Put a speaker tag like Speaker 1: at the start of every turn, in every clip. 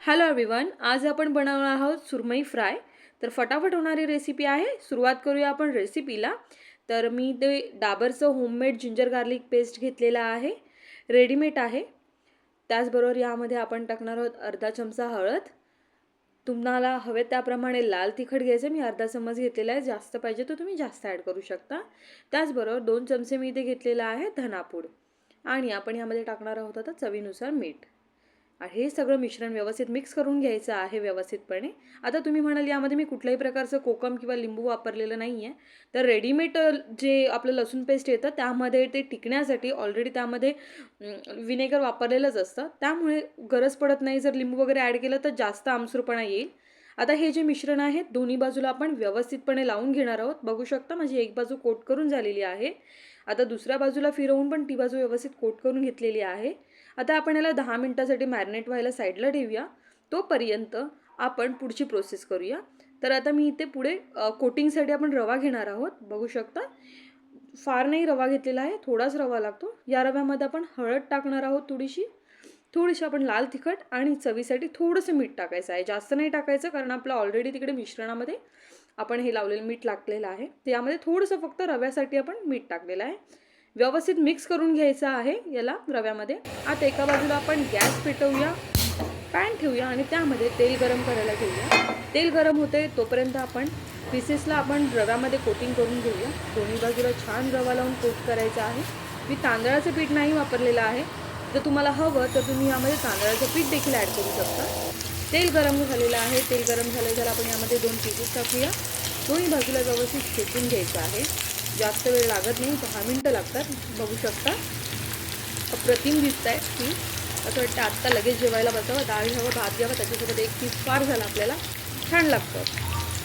Speaker 1: Hello everyone आज आपण बनवणार आहोत सुरमई फ्राय. तर फटाफट होणारी रेसिपी आहे. सुरुवात करूया आपण रेसिपीला तर मी ते डाबरचं होममेड जिंजर गार्लिक पेस्ट घेतलेला आहे. रेडीमेड आहे. त्याचबरोबर यामध्ये आपण टाकणार आहोत अर्धा चमचा हळद. तुम्हाला हवे त्याप्रमाणे लाल तिखट घ्यायचं. मी अर्धा चम्मच घेतलेला आहे. जास्त पाहिजे तर तुम्ही जास्त ॲड करू शकता. त्याचबरोबर दोन चमचे मी इथे घेतलेला आहे धनापूड. आणि आपण यामध्ये टाकणार आहोत आता चवीनुसार मीठ. हे सगळं मिश्रण व्यवस्थित मिक्स करून घ्यायचं आहे व्यवस्थितपणे. आता तुम्ही म्हणाल यामध्ये मी कुठल्याही प्रकारचं कोकम किंवा लिंबू वापरलेलं नाही आहे तर रेडीमेड जे आपलं लसूण पेस्ट येतं त्यामध्ये ते टिकण्यासाठी ऑलरेडी त्यामध्ये विनेगर वापरलेलंच असतं. त्यामुळे गरज पडत नाही जर लिंबू वगैरे ॲड केलं तर जास्त आमसूरपणा येईल. आता हे जे मिश्रण आहे दोन्ही बाजूला आपण व्यवस्थितपणे लावून घेणार आहोत. बघू शकता माझी एक बाजू कोट करून झालेली आहे. आता दुसऱ्या बाजूला फिरवून पण ती बाजू व्यवस्थित कोट करून घेतलेली आहे. आता आपण याला दहा मिनटासाठी मॅरिनेट व्हायला साईडला ठेवूया. तोपर्यंत आपण पुढची प्रोसेस करूया. तर आता मी इथे पुढे कोटिंगसाठी आपण रवा घेणार आहोत. बघू शकता फार नाही रवा घेतलेला आहे थोडाच रवा लागतो. या रव्यामध्ये आपण हळद टाकणार आहोत थोडीशी. थोडीशी आपण लाल तिखट आणि चवीसाठी थोडंसं मीठ टाकायचं आहे. जास्त नाही टाकायचं कारण आपलं ऑलरेडी तिकडे मिश्रणामध्ये आपण हे लावलेलं मीठ टाकलेलं आहे. त्यामध्ये थोडंसं फक्त रव्यासाठी आपण मीठ टाकलेलं आहे. व्यवस्थित मिक्स करून घ्यायचं आहे याला रव्यामध्ये. आता एका बाजूला आपण गॅस पेटवूया पॅन ठेवूया आणि त्यामध्ये तेल गरम करायला ठेवूया. तेल गरम होते तोपर्यंत आपण पीसेसला आपण रव्यामध्ये कोटिंग करून घेऊया. दोन्ही बाजूला छान रवा लावून कोट करायचा आहे. मी तांदळाचं पीठ नाही वापरलेलं आहे. जर तुम्हाला हवं तर तुम्ही यामध्ये तांदळाचं पीठ देखील ॲड करू शकता. तेल गरम झालेलं आहे. तेल गरम झालं तर आपण यामध्ये दोन पीसेस टाकूया. दोन्ही बाजूला व्यवस्थित शेकून घ्यायचं आहे. जास्त वेळ लागत नाही. दहा मिनटं लागतात. बघू शकता. अप्रतिम दिसत आहे की असं वाटतं आत्ता लगेच जेवायला बसावं. डाळ घ्यावं भात घ्यावं. त्याच्यासोबत एक पीस फार झाला आपल्याला छान लागतं.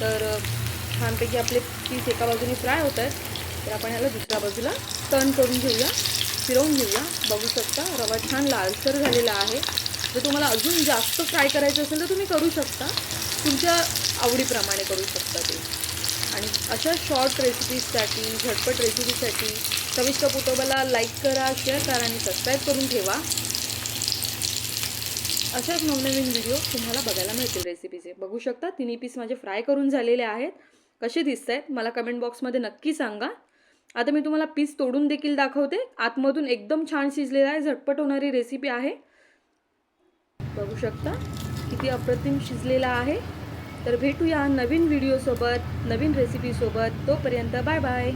Speaker 1: तर छानपैकी आपले पीस एका बाजूने फ्राय होत आहेत. तर आपण ह्याला दुसऱ्या बाजूला टर्न करून घेऊया फिरवून घेऊया. बघू शकता रवा छान लालसर झालेला आहे. जर तुम्हाला अजून जास्त फ्राय करायचं असेल तर तुम्ही करू शकता. तुमच्या आवडीप्रमाणे करू शकता ते. आणि अशा शॉर्ट रेसिपीजसाठी झटपट रेसिपीसाठी चविष्ट कुटुंबाला लाईक करा शेअर करा आणि सबस्क्राईब करून ठेवा. अशाच नवनवीन व्हिडिओ तुम्हाला बघायला मिळतील रेसिपीचे बघू शकता तिन्ही पीस माझे फ्राय करून झालेले आहेत. कसे दिसत आहेत मला कमेंट बॉक्समध्ये नक्की सांगा. आता मी तुम्हाला पीस तोडून देखील दाखवते. आतमधून एकदम छान शिजलेला आहे झटपट होणारी रेसिपी आहे. बघू शकता किती अप्रतिम शिजलेला आहे. तर भेटूया नवीन व्हिडिओसोबत नवीन रेसिपीसोबत तोपर्यंत बाय बाय